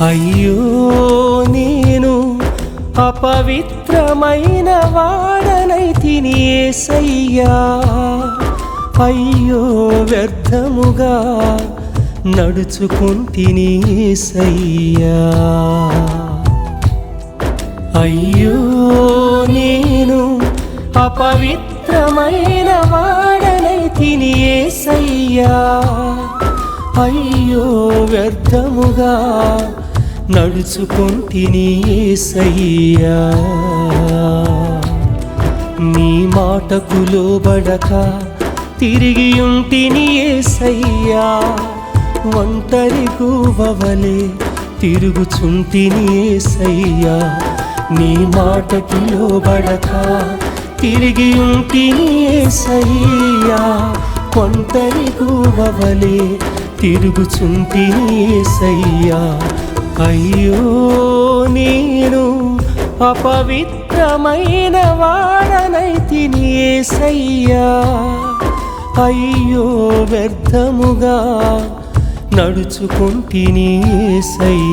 అయ్యో నేను అపవిత్రమైన వాడనై తినేసయ్యా అయ్యో వ్యర్థముగా నడుచుకుంటిని అయ్యో నేను అపవిత్రమైన వాడనై తినేసయ్యా అయ్యో వ్యర్థముగా నడుచుకుంటిని ఏసయ్యా. నీ మాటకు లోబడక తిరిగి ఉంటిని ఏసయ్యా. ఒంటరి గువ్వవలే తిరుగుచుంటిని ఏసయ్యా. నీ మాటకి లోబడక తిరిగి ఉంటిని ఏసయ్యా. ఒంటరి గువ్వవలే తిరుగుచుంటిని ఏసయ్యా. అయ్యో నేను అపవిత్రమైన వాడనైతిని ఏసయ్యా. అయ్యో వ్యర్థముగా నడుచుకుంటిని ఏసయ్యా.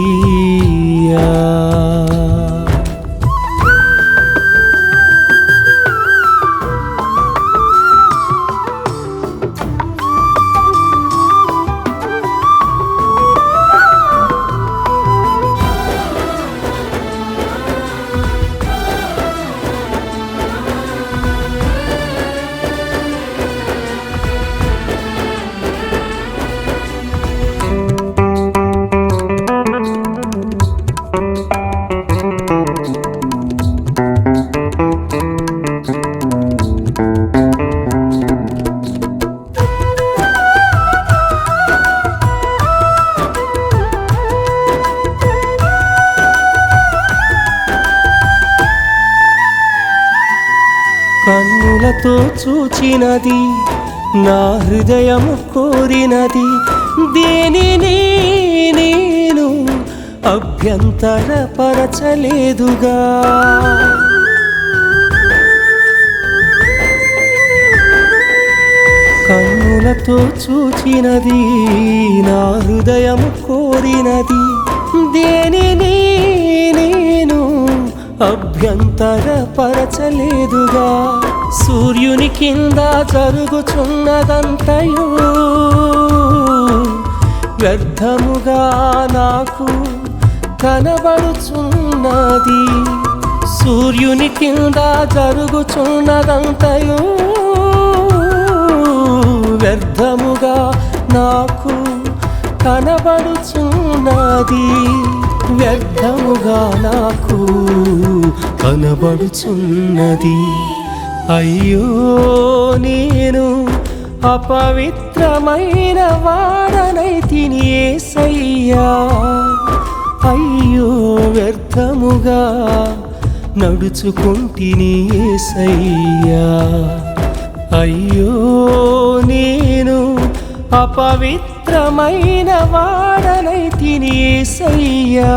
కోరినది నా హృదయము కోరినది దేనిని నేను అభ్యంతరపరచలేదుగా. కన్నులతో చూచినది నా హృదయము కోరినది దేనిని నేను తరపరచలేదుగా సూర్యుని కింద జరుగుచున్నదంతయు. వ్యర్థముగా నాకు కనబడుచున్నది. సూర్యుని కింద జరుగుచున్నదంతయు. వ్యర్థముగా నాకు కనబడుచున్నది. వ్యర్థముగా నాకు కనబడుచున్నది. అయ్యో నేను అపవిత్రమైన వాడనైతిని ఏసయ్యా. అయ్యో వ్యర్థముగా నడుచుకుంటిని ఏసయ్యా. అయ్యో నేను అపవిత్ర అపవిత్రమైన వాడనై తినేసయ్యా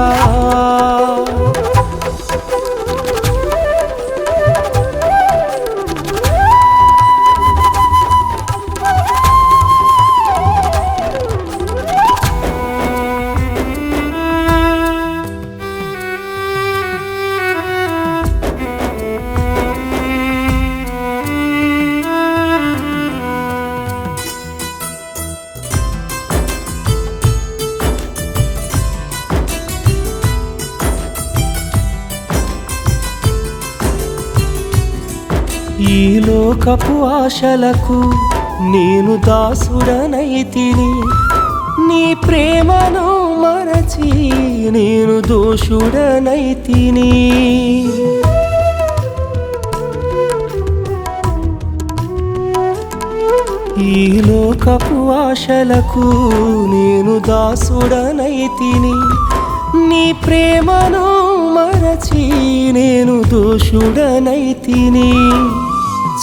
ఈ లోకపు ఆశలకు నేను దాసుడనైతిని నీ ప్రేమను మరచి నేను దోషుడనైతిని ఈ లోకపు ఆశలకు నేను దాసుడనైతిని నీ ప్రేమను మరచి నేను దోషుడనైతిని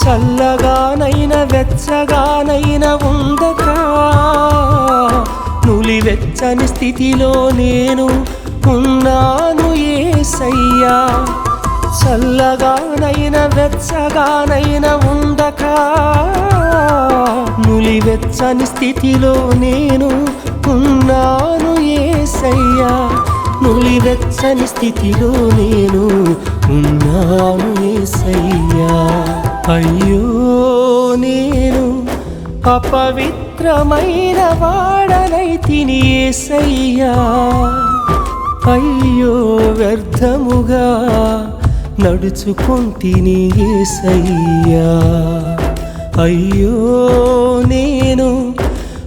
చల్లగానైన వెచ్చగానైన ఉందక నులివెచ్చని స్థితిలో నేను ఉన్నాను ఏసయ్యా. చల్లగానైన వెచ్చగానైన ఉండక నులివెచ్చని స్థితిలో నేను ఉన్నాను ఏసయ్యా. నులివెచ్చని స్థితిలో నేను ఉన్నాను ఏసయ్యా. అయ్యో నేను అపవిత్రమైన వాడనై తిని ఏసయ్యా. అయ్యో వ్యర్థముగా నడుచుకుంటిని ఏసయ్యా. అయ్యో నేను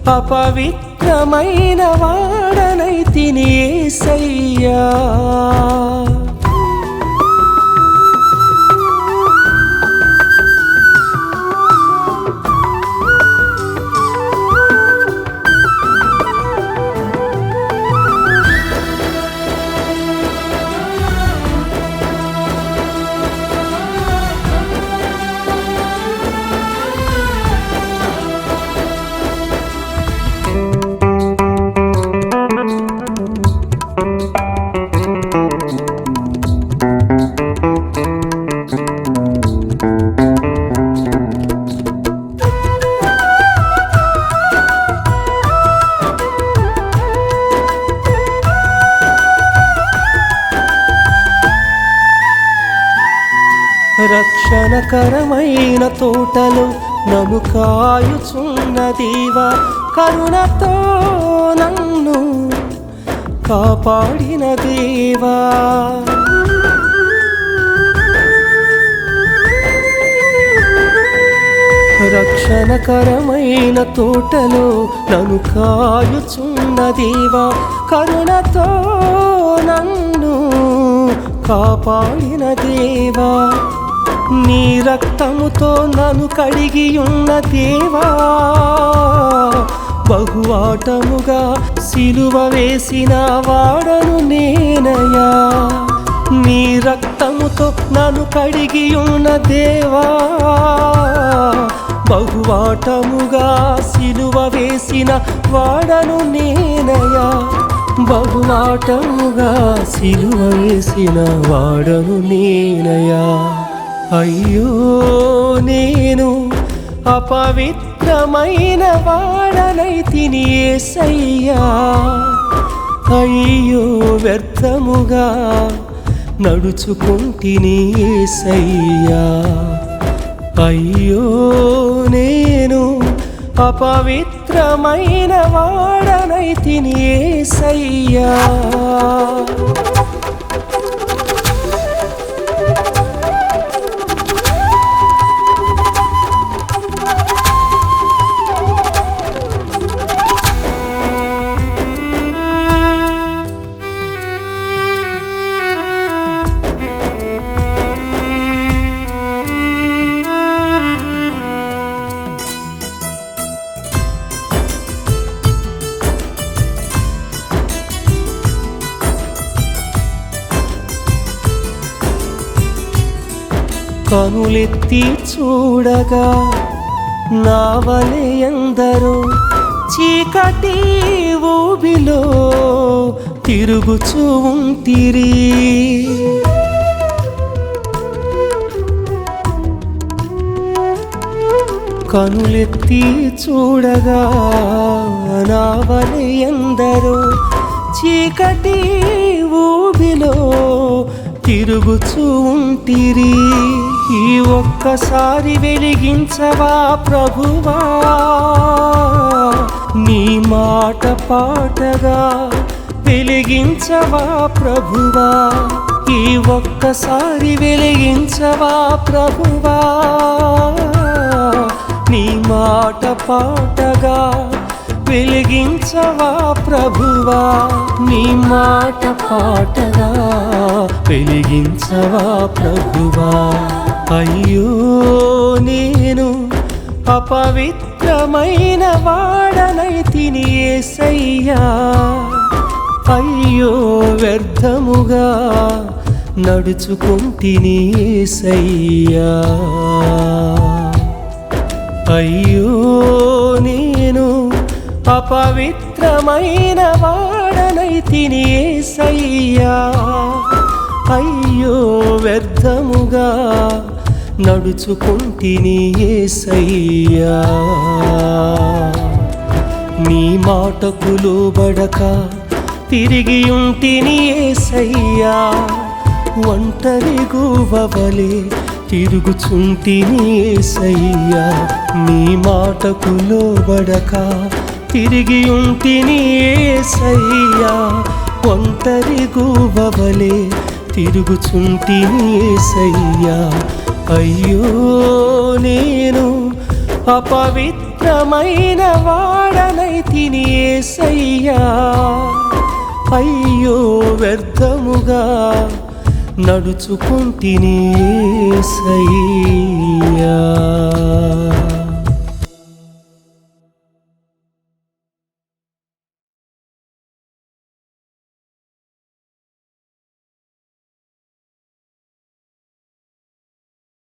అపవిత్రమైన వాడనై తిని ఏసయ్యా. క్షణకరమైన తోటలు నన్ను కాయుచున్న కరుణతో నన్ను కాపాడిన దేవా. రక్షణకరమైన తోటలో నన్ను కాయుచున్న కరుణతో నన్ను కాపాడిన దేవా. నీ రక్తముతో నన్ను కడిగి ఉన్న దేవా బహువాటముగా సిలువ వేసిన వాడను నేనయా నీ రక్తముతో నన్ను కడిగి ఉన్న దేవా బహువాటముగా సిలువ వేసిన వాడను నేనయా బహువాటముగా సిలువ వేసిన వాడను నేనయా అయ్యో నేను అపవిత్రమైన వాడనైతిని ఏసయ్యా. అయ్యో వ్యర్థముగా నడుచుకుంటిని ఏసయ్యా. అయ్యో నేను అపవిత్రమైన వాడనైతిని ఏసయ్యా. కనులెత్తి చూడగా నా వలె ఎందరో చీకటి ఊబిలో తిరుగుచూ ఉంటిరి. కనులెత్తి చూడగా నా వలె ఎందరో చీకటి ఊబిలో తిరుగుచూ ఉంటిరి. ఈ ఒక్కసారి వెలిగించవా ప్రభువా? నీ మాట పాటగా వెలిగించవా ప్రభువా? ఈ ఒక్కసారి వెలిగించవా ప్రభువా? నీ మాట పాటగా వెలిగించవా ప్రభువా? నీ మాట పాటగా వెలిగించవా ప్రభువా? అయ్యో నేను అపవిత్రమైన వాడనైతిని ఏసయ్యా. అయ్యో వ్యర్థముగా నడుచుకుంటిని ఏసయ్యా. అయ్యో నేను అపవిత్రమైన వాడనైతిని ఏసయ్యా. అయ్యో వ్యర్థముగా నడుచుకుంటిని ఏసయ్యా. నీ మాటకు లోబడక తిరిగి ఉంటిని ఏసయ్యా. ఒంటరి గువ్వవలే తిరుగుచుంటిని ఏసయ్యా. నీ మాటకు లోబడక తిరిగి ఉంటిని ఏసయ్యా. ఒంటరి గువ్వవలే తిరుగుచుంటిని ఏసయ్యా. అయ్యో నేను అపవిత్రమైన వాడనై తినేసయ్యా అయ్యో వ్యర్థముగా నడుచుకుంటినేసయ్యా